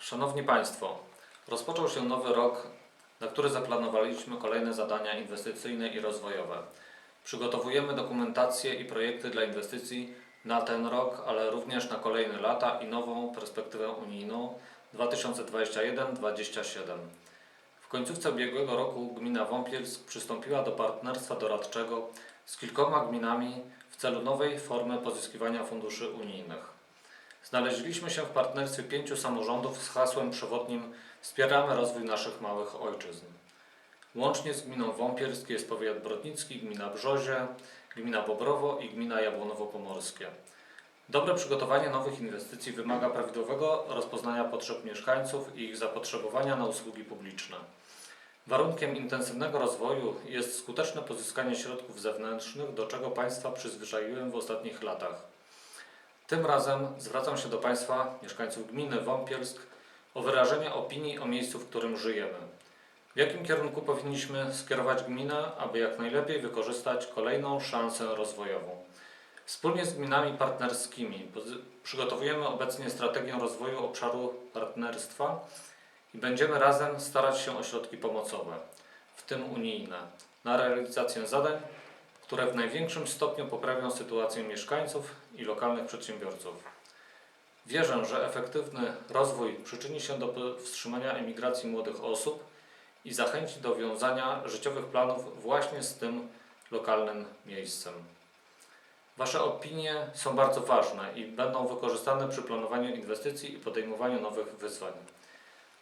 Szanowni Państwo, rozpoczął się nowy rok, na który zaplanowaliśmy kolejne zadania inwestycyjne i rozwojowe. Przygotowujemy dokumentację i projekty dla inwestycji na ten rok, ale również na kolejne lata i nową perspektywę unijną 2021-2027. W końcówce ubiegłego roku gmina Wąpielsk przystąpiła do partnerstwa doradczego z kilkoma gminami w celu nowej formy pozyskiwania funduszy unijnych. Znaleźliśmy się w partnerstwie pięciu samorządów z hasłem przewodnim Wspieramy rozwój naszych małych ojczyzn. Łącznie z gminą Wąpielsk jest powiat brodnicki, gmina Brzozie, gmina Bobrowo i gmina Jabłonowo-Pomorskie. Dobre przygotowanie nowych inwestycji wymaga prawidłowego rozpoznania potrzeb mieszkańców i ich zapotrzebowania na usługi publiczne. Warunkiem intensywnego rozwoju jest skuteczne pozyskanie środków zewnętrznych, do czego Państwa przyzwyczaiłem w ostatnich latach. Tym razem zwracam się do Państwa, mieszkańców gminy Wąpielsk, o wyrażenie opinii o miejscu, w którym żyjemy. W jakim kierunku powinniśmy skierować gminę, aby jak najlepiej wykorzystać kolejną szansę rozwojową. Wspólnie z gminami partnerskimi przygotowujemy obecnie strategię rozwoju obszaru partnerstwa i będziemy razem starać się o środki pomocowe, w tym unijne, na realizację zadań, które w największym stopniu poprawią sytuację mieszkańców i lokalnych przedsiębiorców. Wierzę, że efektywny rozwój przyczyni się do powstrzymania emigracji młodych osób i zachęci do wiązania życiowych planów właśnie z tym lokalnym miejscem. Wasze opinie są bardzo ważne i będą wykorzystane przy planowaniu inwestycji i podejmowaniu nowych wyzwań.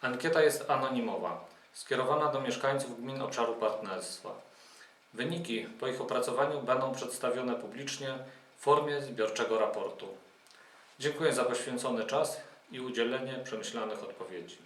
Ankieta jest anonimowa, skierowana do mieszkańców gmin obszaru partnerstwa. Wyniki po ich opracowaniu będą przedstawione publicznie w formie zbiorczego raportu. Dziękuję za poświęcony czas i udzielenie przemyślanych odpowiedzi.